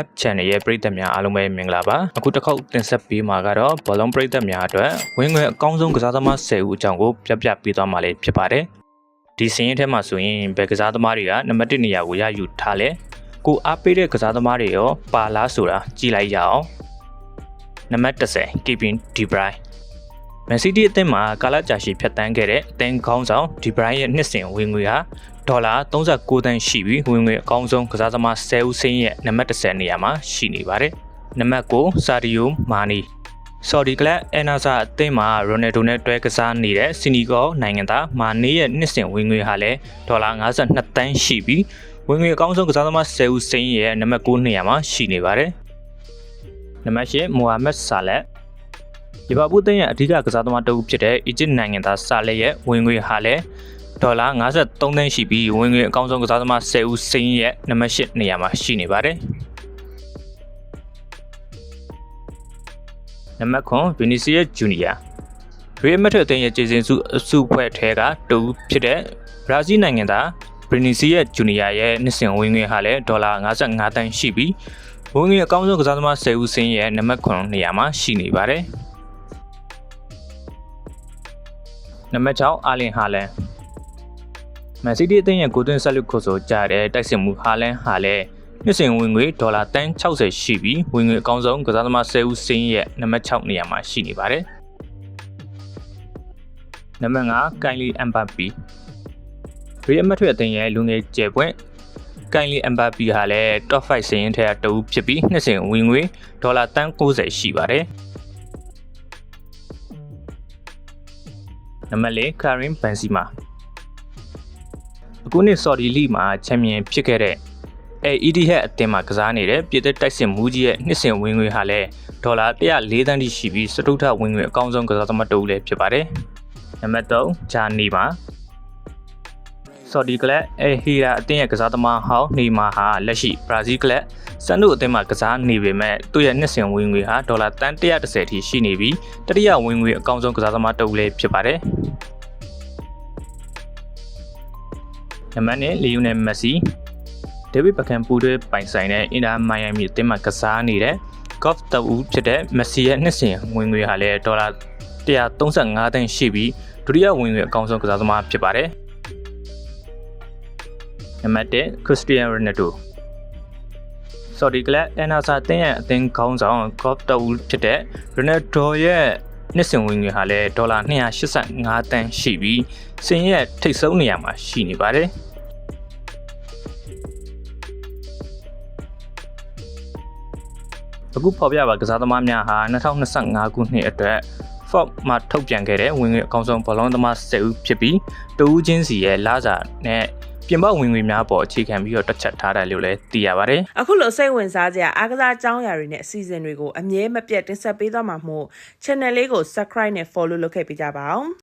app channel ရဲ့ပရိသတ်များအားလုံးပဲမင်္ဂလာပါအခုတစ်ခေါက်တင်ဆက်ပေးမှာကတော့ဘောလုံးပရိသတ်များအတွက်ဝင်ငွေအကောင်းဆုံးကစားသမား10ဦးအကြောင်းကိုပြပြပေးသွားမှာလေးဖြစ်ပါတယ်ဒီစင်းရင်ထဲမှာဆိုရင်ဘယ်ကစားသမားတွေကနံပါတ်1နေရာကိုရယူထားလဲကိုအားပေးတဲ့ကစားသမားတွေရောပါလားဆိုတာကြည့်လိုက်ရအောင်နံပါတ်10 Kevin De Bruyne မန်စီးတီးအသင်းမှာကာလကြာရှည်ဖြတ်တန်းခဲ့တဲ့အသင်းခေါင်းဆောင်ဒီဘရိုင်းရဲ့နှစ်စဉ်ဝင်ငွေဟာ ဒေါ်လာ39တန်းရှိပြီးဝင်ငွေအကောင်းဆုံးကစားသမား10ဦးစင်းရဲ့နံပါတ်10နေရာမှာရှိနေပါတယ်။နံပါတ်9ဆာဒီယိုမာနီဆော်ဒီကလပ်အန်နာဆာအသင်းမှာရိုနယ်ဒိုနဲ့တွဲကစားနေတဲ့စီနီဂေါနိုင်ငံသားမာနီရဲ့နှစ်စဉ်ဝင်ငွေဟာလည်းဒေါ်လာ52တန်းရှိပြီးဝင်ငွေအကောင်းဆုံးကစားသမား10ဦးစင်းရဲ့နံပါတ်9နေရာမှာရှိနေပါတယ်။နံပါတ်10မိုဟာမက်ဆာလက်လီဗာပူးတင်းရဲ့အဓိကကစားသမားတဦးဖြစ်တဲ့အီဂျစ်နိုင်ငံသားဆာလက်ရဲ့ဝင်ငွေဟာလည်း ဒေါ်လာ53သန်းရှိပြီးဝင်ငွေအကောင်းဆုံးကစားသမား10ဦးစိန်းရဲ့နံပါတ်8နေရာမှာရှိနေပါတယ်။နံပါတ်9ဗီနီစီယက်ဂျူနီယာရီမက်ထအသင်းရဲ့ကျေးဇူးစုအစုဖွဲ့ထဲကတူဖြစ်တဲ့ဘရာဇီးနိုင်ငံသားဗီနီစီယက်ဂျူနီယာရဲ့နှစ်စဉ်ဝင်ငွေဟာလည်းဒေါ်လာ55သန်းရှိပြီးဝင်ငွေအကောင်းဆုံးကစားသမား10ဦးစိန်းရဲ့နံပါတ်9နေရာမှာရှိနေပါတယ်။နံပါတ်6အာလင်ဟာလန် မန်စီးတီးအသင်းရဲ့ကိုသွင်းဆက်လက်ခုဆိုကြတဲ့တိုက်စစ်မှုဟာလန်ဟာလည်းနှစ်စဉ်ဝင်ငွေဒေါ်လာတန်း60ရှိပြီးဝင်ငွေအကောင်းဆုံးကစားသမား10ဦးစင်းရဲ့နံပါတ်6နေရာမှာရှိနေပါတယ်နံပါတ်5ကိုင်လီအမ်ဘပီရီအမတ်ထွေအသင်းရဲ့လူငယ်ကျယ်ပွင့်ကိုင်လီအမ်ဘပီဟာလည်း top 5စင်းထဲကတဦးဖြစ်ပြီးနှစ်စဉ်ဝင်ငွေဒေါ်လာတန်း90ရှိပါတယ်နံပါတ်၄ကာရင်ဘန်စီမာ အခုနှစ်ဆော်ဒီလိမှာချန်ပီယံဖြစ်ခဲ့တဲ့အဲ ED ဟက်အသင်းမှာကစားနေတဲ့ပြည်သက်တိုက်စစ်မူကြီးရဲ့နှစ်စဉ်ဝင်ငွေဟာလည်းဒေါ်လာ104သန်းတိရှိပြီးစတုထဝင်ငွေအကောင်းဆုံးကစားသမားတဦးလည်းဖြစ်ပါတယ်။နံပါတ်3ဂျာနီမာဆော်ဒီကလပ်အဲဟီရာအသင်းရဲ့ကစားသမားဟောင်းနေမာဟာလက်ရှိဘရာဇီးကလပ်စန်ဒိုအသင်းမှာကစားနေပေမဲ့သူ့ရဲ့နှစ်စဉ်ဝင်ငွေဟာဒေါ်လာတန်130ထိရှိနေပြီးတတိယဝင်ငွေအကောင်းဆုံးကစားသမားတဦးလည်းဖြစ်ပါတယ်။ နံပါတ်1လီယိုနယ်မက်ဆီဒေးဗစ်ဘကန်ပူတွဲပိုင်ဆိုင်တဲ့အင်တာမိုင်ယာမီအသင်းမှာကစားနေတဲ့ golf တဦးဖြစ်တဲ့မက်ဆီရဲ့နှစ်စဉ်ဝင်ငွေဟာလည်းဒေါ်လာ135တန်းရှိပြီးဒုတိယဝင်ငွေအကောင်းဆုံးကစားသမားဖြစ်ပါတယ်။နံပါတ်1ခရစ္စတီယန်ရိုနယ်ဒိုဆော်ဒီကလပ်အန်နာဆာတင်းရဲ့အသင်းခေါင်းဆောင် golf တဦးဖြစ်တဲ့ရိုနယ်ဒိုရဲ့ နှစ်စဉ်ဝင်ငွေဟာလည်းဒေါ်လာ285တန်းရှိပြီးစင်ရဲ့ထိပ်ဆုံးနေရာမှာရှိနေပါတယ်။အခုဖော်ပြပါကစားသမားများဟာ2025ခုနှစ်အတွက် Forbes မှာထုတ်ပြန်ခဲ့တဲ့ဝင်ငွေအကောင်းဆုံးဘောလုံးသမား10ဦးဖြစ်ပြီးတဦးချင်းစီရဲ့လစာနဲ့ ပြင်ပဝင်ငွေများပေါ်အခြေခံပြီးတော့တွက်ချက်ထားတယ်လို့လည်းသိရပါတယ်အခုလိုစိတ်ဝင်စားစရာအားကစားအကြောင်းအရာတွေနဲ့အစီအစဉ်တွေကိုအမြဲမပြတ်တင်ဆက်ပေးသွားမှာမို့ channel လေးကို subscribe နဲ့ follow လုပ်ခဲ့ပေးကြပါအောင်